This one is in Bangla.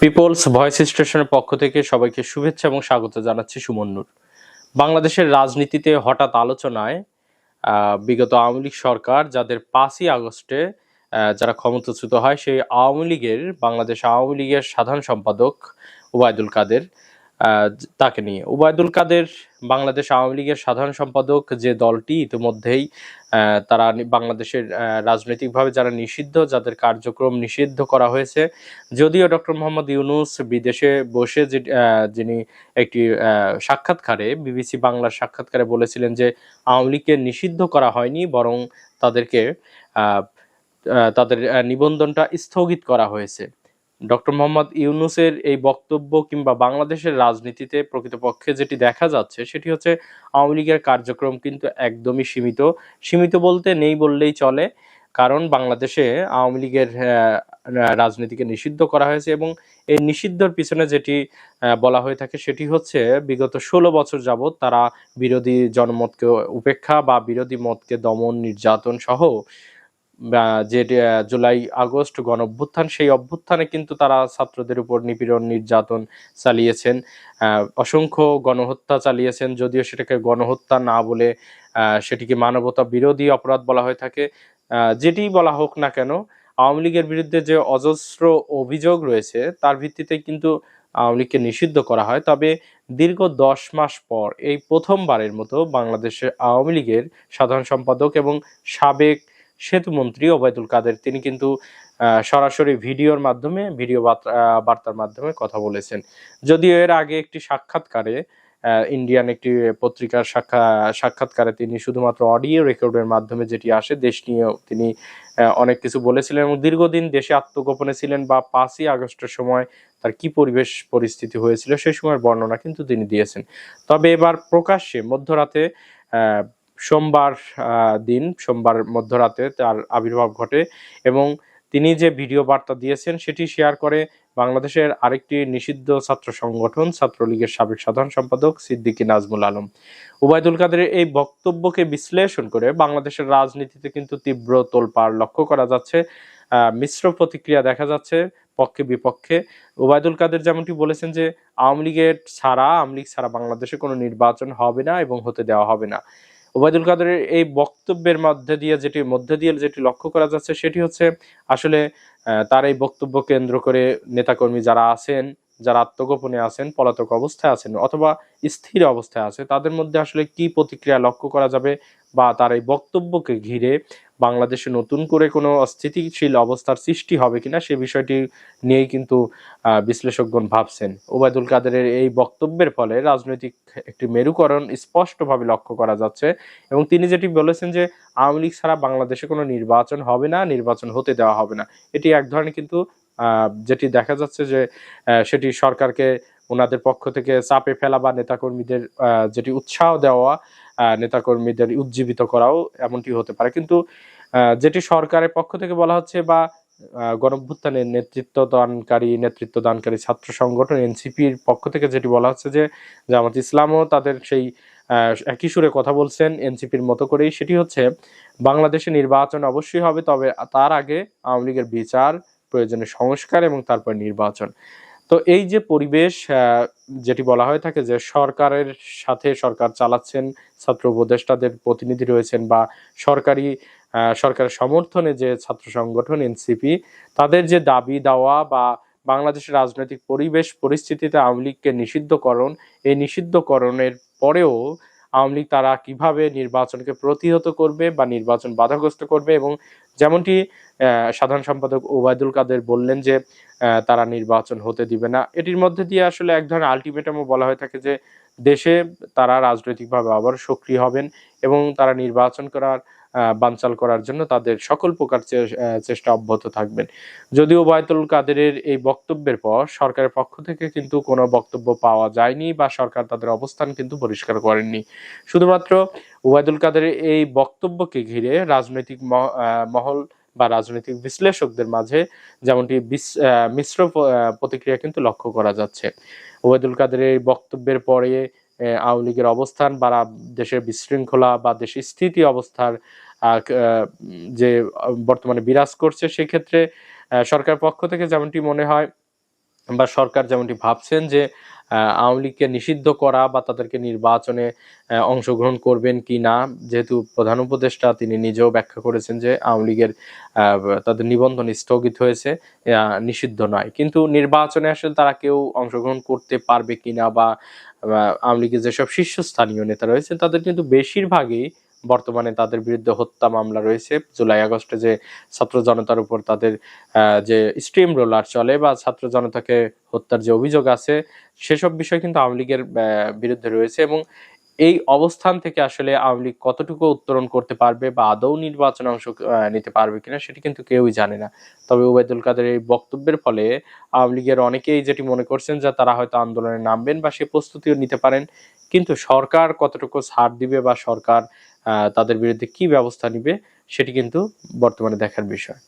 পিপলস ভয়েস স্টেশনের পক্ষ থেকে সবাইকে শুভেচ্ছা এবং স্বাগত জানাচ্ছি সুমন্নুর বাংলাদেশের রাজনীতিতে হঠাৎ আলোচনায় বিগত আওয়ামী লীগ সরকার যাদের পাঁচই আগস্টে যারা ক্ষমতাচ্যুত হয়, সেই আওয়ামী লীগের, বাংলাদেশ আওয়ামী লীগের সাধারণ সম্পাদক ওবায়দুল কাদের তাকে নিয়ে। ওবায়দুল কাদের বাংলাদেশ আওয়ামী লীগের সাধারণ সম্পাদক যে দলটি ইতিমধ্যেই তারা বাংলাদেশের রাজনৈতিকভাবে যারা নিষিদ্ধ, যাদের কার্যক্রম নিষিদ্ধ করা হয়েছে, যদিও ডক্টর মোহাম্মদ ইউনুস বিদেশে বসে যে যিনি একটি সাক্ষাৎকারে, বিবিসি বাংলার সাক্ষাৎকারে বলেছিলেন যে আওয়ামী লীগকে নিষিদ্ধ করা হয়নি, বরং তাদেরকে তাদের নিবন্ধনটা স্থগিত করা হয়েছে। ডক্টর মোহাম্মদ ইউনুসের এই বক্তব্য কিংবা বাংলাদেশের রাজনীতিতে প্রকৃতপক্ষে যেটি দেখা যাচ্ছে, সেটি হচ্ছে আওয়ামী লীগের কার্যক্রম কিন্তু একদমই সীমিত। সীমিত বলতে নেই বললেই চলে, কারণ বাংলাদেশে আওয়ামী লীগের রাজনীতিকে নিষিদ্ধ করা হয়েছে এবং এই নিষিদ্ধর পিছনে যেটি বলা হয়ে থাকে সেটি হচ্ছে বিগত ষোলো বছর যাবৎ তারা বিরোধী জনমতকে উপেক্ষা বা বিরোধী মতকে দমন, নির্যাতন সহ যে জুলাই, আগস্ট গণ অভ্যুত্থান সেই অভ্যুত্থানে কিন্তু তারা ছাত্রদের উপর নিপীড়ন, নির্যাতন চালিয়েছেন। অসংখ্য গণহত্যা চালিয়েছেন, যদিও সেটাকে গণহত্যা না বলে সেটিকে মানবতা বিরোধী অপরাধ বলা হয়ে থাকে। যেটি বলা হোক না কেন, আওয়ামী লীগের বিরুদ্ধে যে অজস্র অভিযোগ রয়েছে, তার ভিত্তিতে কিন্তু আওয়ামী লীগকে নিষিদ্ধ করা হয়। তবে দীর্ঘ দশ মাস পর, এই প্রথমবারের মতো বাংলাদেশের আওয়ামী লীগের সাধারণ সম্পাদক এবং সাবেক সেতুমন্ত্রী ওবায়দুল কাদের, তিনি কিন্তু সরাসরি ভিডিওর মাধ্যমে, ভিডিও বার্তা- বার্তার মাধ্যমে কথা বলেছেন। যদিও এর আগে একটি সাক্ষাৎকারে ইন্ডিয়ান একটি পত্রিকার সাক্ষা, সাক্ষাৎকারে তিনি শুধুমাত্র অডিও রেকর্ডের মাধ্যমে যেটি আসে, দেশ নিয়েও তিনি অনেক কিছু বলেছিলেন এবং দীর্ঘদিন দেশে আত্মগোপনে ছিলেন বা পাঁচই আগস্টের সময় তার কি পরিবেশ পরিস্থিতি হয়েছিল সেই সময়ের বর্ণনা কিন্তু তিনি দিয়েছেন। তবে এবার প্রকাশ্যে মধ্যরাতে সোমবার দিন, সোমবার মধ্যরাতে তার আবির্ভাব ঘটে এবং তিনি যে ভিডিও বার্তা দিয়েছেন সেটি শেয়ার করে বাংলাদেশের আরেকটি নিষিদ্ধ ছাত্র সংগঠন, ছাত্রলীগের সাবেক সাধারণ সম্পাদক সিদ্দিকী নাজমুল আলম। ওবায়দুল কাদের এই বক্তব্যকে বিশ্লেষণ করে বাংলাদেশের রাজনীতিতে কিন্তু তীব্র তোলপাড় লক্ষ্য করা যাচ্ছে। মিশ্র প্রতিক্রিয়া দেখা যাচ্ছে পক্ষে বিপক্ষে। ওবায়দুল কাদের যেমনটি বলেছেন যে, আওয়ামী লীগের ছাড়া, আওয়ামী লীগ ছাড়া বাংলাদেশে কোনো নির্বাচন হবে না এবং হতে দেওয়া হবে না। ওবায়দুল কাদের এই বক্তব্যের মধ্যে দিয়ে যেটি, মধ্যে দিয়ে যেটি লক্ষ্য করা যাচ্ছে সেটি হচ্ছে আসলে তার এই বক্তব্য কেন্দ্র করে নেতাকর্মী যারা আছেন যারা আত্মগোপনে আছেন, পলাতক অবস্থায় আছেন অথবা স্থির অবস্থায় আছে, তাদের মধ্যে আসলে কি প্রতিক্রিয়া লক্ষ্য করা যাবে বা তার এই বক্তব্যকে ঘিরে বাংলাদেশে নতুন করে কোনো অস্থিতিশীল অবস্থার সৃষ্টি হবে কিনা সে বিষয়টি নিয়েই কিন্তু বিশ্লেষকগণ ভাবছেন। ওবায়দুল কাদেরের এই বক্তব্যের ফলে রাজনৈতিক একটি মেরুকরণ স্পষ্টভাবে লক্ষ্য করা যাচ্ছে এবং তিনি যেটি বলেছেন যে আওয়ামী লীগ ছাড়া বাংলাদেশে কোনো নির্বাচন হবে না, নির্বাচন হতে দেওয়া হবে না। এটি এক ধরনের কিন্তু যেটি দেখা যাচ্ছে যে সেটি সরকারকে ওনাদের পক্ষ থেকে চাপে ফেলা বা নেতাকর্মীদের যেটি উৎসাহ দেওয়া নেতাকর্মীদের উজ্জীবিত করাও এমনটি হতে পারে। কিন্তু যেটি সরকারের পক্ষ থেকে বলা হচ্ছে বা আহ, গণঅভ্যুত্থানের নেতৃত্ব দানকারী নেতৃত্ব দানকারী ছাত্র সংগঠন এনসিপির পক্ষ থেকে যেটি বলা হচ্ছে যে জামাত ইসলামও তাদের সেই একই সুরে কথা বলছেন এনসিপির মতো করেই। সেটি হচ্ছে বাংলাদেশে নির্বাচন অবশ্যই হবে তবে তার আগে আওয়ামী লীগের বিচার প্রয়োজনে সংস্কার এবং তারপর নির্বাচন। তো এই যে পরিবেশ যেটি বলা হয়ে থাকে যে সরকারের সাথে সরকার চালাচ্ছেন, ছাত্র উপদেষ্টাদের প্রতিনিধি রয়েছেন বা সরকারি সরকারের সমর্থনে যে ছাত্র সংগঠন এনসিপি, তাদের যে দাবি দেওয়া বা বাংলাদেশের রাজনৈতিক পরিবেশ পরিস্থিতিতে আওয়ামী লীগকে নিষিদ্ধকরণ, এই নিষিদ্ধকরণের পরেও আওয়ামী লীগ তারা কীভাবে নির্বাচনকে প্রতিহত করবে বা নির্বাচন বাধাগ্রস্ত করবে এবং যেমনটি সাধারণ সম্পাদক ওবায়দুল কাদের বললেন যে তারা নির্বাচন হতে দিবে না। এটির মধ্যে দিয়ে আসলে এক ধরনের আলটিমেটামও বলা হয়ে থাকে যে, দেশে তারা রাজনৈতিকভাবে আবার সক্রিয় হবেন এবং তারা নির্বাচন করার বানচাল করার জন্য তাদের সকল প্রকার চেষ্টা অব্যাহত থাকবেন। যদিও ওবায়দুল কাদেরের এই বক্তব্যের পর সরকারের পক্ষ থেকে কিন্তু কোনো বক্তব্য পাওয়া যায়নি বা সরকার তাদের অবস্থান কিন্তু পরিষ্কার করেননি। শুধুমাত্র ওবায়দুল কাদেরের এই বক্তব্যকে ঘিরে রাজনৈতিক মহল বা রাজনৈতিক বিশ্লেষকদের মাঝে যেমনটি মিশ্র প্রতিক্রিয়া কিন্তু লক্ষ্য করা যাচ্ছে। ওবায়দুল কাদের এই বক্তব্যের পরে আওয়ামী লীগের অবস্থান বা দেশের বিশৃঙ্খলা বা দেশের স্থিতি অবস্থার যে, বর্তমানে বিরাজ করছে, সেক্ষেত্রে সরকার পক্ষ থেকে যেমনটি মনে হয় বা সরকার যেমনটি ভাবছেন যে আওয়ামী লীগকে নিষিদ্ধ করা বা তাদেরকে নির্বাচনে অংশগ্রহণ করবেন কি না যেহেতু প্রধান উপদেষ্টা তিনি নিজেও ব্যাখ্যা করেছেন যে আওয়ামী লীগের তাদের নিবন্ধন স্থগিত হয়েছে নিষিদ্ধ নয়। কিন্তু নির্বাচনে আসলে তারা কেউ অংশগ্রহণ করতে পারবে কিনা বা আহ, আওয়ামী লীগের যেসব শীর্ষস্থানীয় নেতা রয়েছে তাদের কিন্তু বেশিরভাগই বর্তমানে তাদের বিরুদ্ধে হত্যা মামলা রয়েছে। জুলাই আগস্টে যে ছাত্র জনতার উপর তাদের যে স্ট্রিম রোলার চলে বা ছাত্র জনতাকে হত্যার যে অভিযোগ আছে, সেসব বিষয় কিন্তু আওয়ামী লীগের বিরুদ্ধে রয়েছে এবং এই অবস্থান থেকে আসলে আওয়ামী লীগ কতটুকু উত্তরণ করতে পারবে বা আদৌ নির্বাচনে অংশ নিতে পারবে কিনা সেটি কিন্তু কেউই জানে না। তবে ওবায়দুল কাদের এই বক্তব্যের ফলে আওয়ামী লীগের অনেকেই যেটি মনে করছেন যে তারা হয়তো আন্দোলনে নামবেন বা সে প্রস্তুতিও নিতে পারেন, কিন্তু সরকার কতটুকু ছাড় দিবে বা সরকার তাদের বিরুদ্ধে কি ব্যবস্থা নিবে সেটি কিন্তু বর্তমানে দেখার বিষয়।